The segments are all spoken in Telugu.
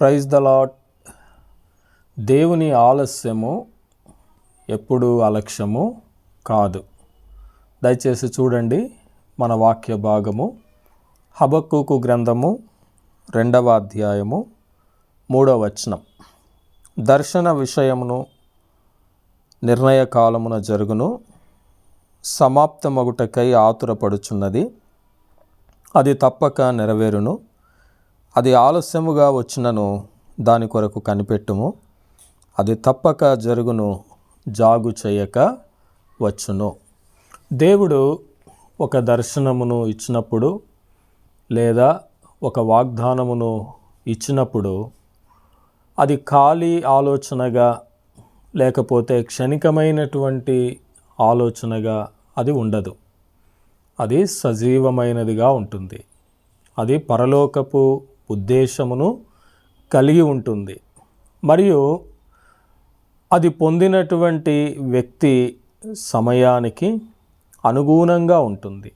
ప్రైజ్ ద లాట్ దేవుని ఆలస్యము ఎప్పుడు అలక్ష్యము కాదు. దయచేసి చూడండి మన వాక్య భాగము. హబక్కుకు గ్రంథము రెండవ అధ్యాయము మూడవ వచనం. దర్శన విషయమును నిర్ణయ కాలమున జరుగును సమాప్తమగుటకై ఆతురపడుచున్నది. అది తప్పక నెరవేరును. అది ఆలస్యముగా వచ్చినను దాని కొరకు కనిపెట్టుము. అది తప్పక జరుగును జాగు చేయక వచ్చును. దేవుడు ఒక దర్శనమును ఇచ్చినప్పుడు లేదా ఒక వాగ్దానమును ఇచ్చినప్పుడు అది ఖాళీ ఆలోచనగా లేకపోతే క్షణికమైనటువంటి ఆలోచనగా అది ఉండదు. అది సజీవమైనదిగా ఉంటుంది. అది పరలోకపు ఉద్దేశమును కలిగి ఉంటుంది. మరియు అది పొందినటువంటి వ్యక్తి సమయానికి అనుగుణంగా ఉంటుంది.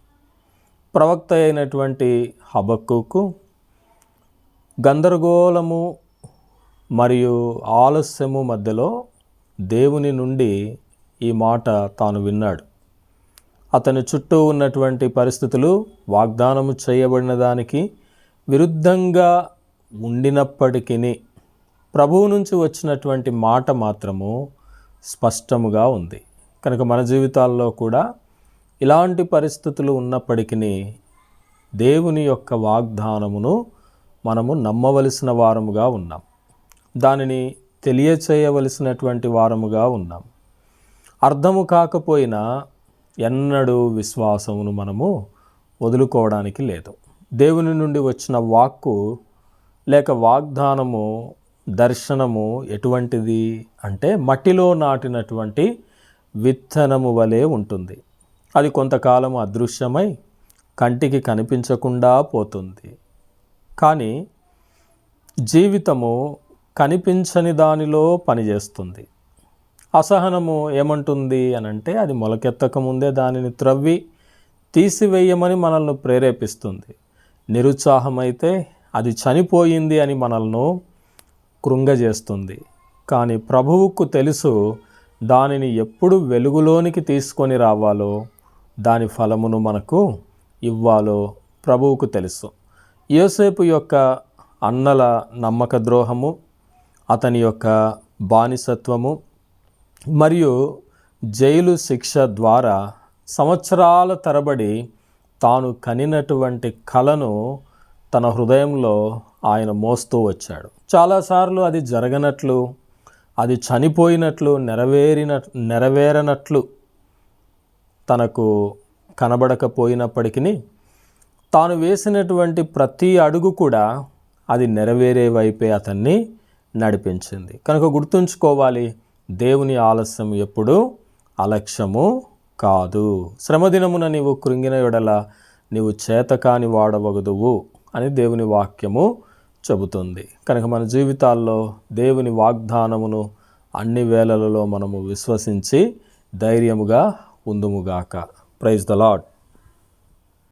ప్రవక్త అయినటువంటి హబక్కుకు గందరగోళము మరియు ఆలస్యము మధ్యలో దేవుని నుండి ఈ మాట తాను విన్నాడు. అతని చుట్టూ ఉన్నటువంటి పరిస్థితులు వాగ్దానము చేయబడిన దానికి విరుద్ధంగా ఉండినప్పటికీ ప్రభువు నుంచి వచ్చినటువంటి మాట మాత్రము స్పష్టముగా ఉంది. కనుక మన జీవితాల్లో కూడా ఇలాంటి పరిస్థితులు ఉన్నప్పటికీ దేవుని యొక్క వాగ్దానమును మనము నమ్మవలసిన వారముగా ఉన్నాం. దానిని తెలియచేయవలసినటువంటి వారముగా ఉన్నాం. అర్థము కాకపోయినా ఎన్నడూ విశ్వాసమును మనము వదులుకోవడానికి లేదు. దేవుని నుండి వచ్చిన వాక్కు లేక వాగ్దానము దర్శనము ఎటువంటిది అంటే మట్టిలో నాటినటువంటి విత్తనము వలె ఉంటుంది. అది కొంతకాలం అదృశ్యమై కంటికి కనిపించకుండా పోతుంది. కానీ జీవితము కనిపించని దానిలో పనిచేస్తుంది. అసహనము ఏమంటుంది అని అంటే అది మొలకెత్తక ముందే దానిని త్రవ్వి తీసివేయమని మనల్ని ప్రేరేపిస్తుంది. నిరుత్సాహం అయితే అది చనిపోయింది అని మనల్ని కృంగజేస్తుంది. కానీ ప్రభువుకు తెలుసు దానిని ఎప్పుడు వెలుగులోనికి తీసుకొని రావాలో దాని ఫలమును మనకు ఇవ్వాలో ప్రభువుకు తెలుసు. యోసేపు యొక్క అన్నల నమ్మక ద్రోహము అతని యొక్క బానిసత్వము మరియు జైలు శిక్ష ద్వారా సంవత్సరాల తరబడి తాను కనినటువంటి కలను తన హృదయంలో ఆయన మోస్తూ వచ్చాడు. చాలాసార్లు అది జరగనట్లు అది చనిపోయినట్లు నెరవేరిన నెరవేరనట్లు తనకు కనబడకపోయినప్పటికీ తాను వేసినటువంటి ప్రతి అడుగు కూడా అది నెరవేరే వైపే అతన్ని నడిపించింది. కనుక గుర్తుంచుకోవాలి దేవుని ఆలస్యం ఎప్పుడు అలక్ష్యము కాదు. శ్రమదినమున నీవు కృంగిన ఎడల నీవు చేతకాని వాడవగదువు అని దేవుని వాక్యము చెబుతుంది. కనుక మన జీవితాల్లో దేవుని వాగ్దానమును అన్ని వేళలలో మనము విశ్వసించి ధైర్యముగా ఉందుముగాక ప్రైజ్ ద లాడ్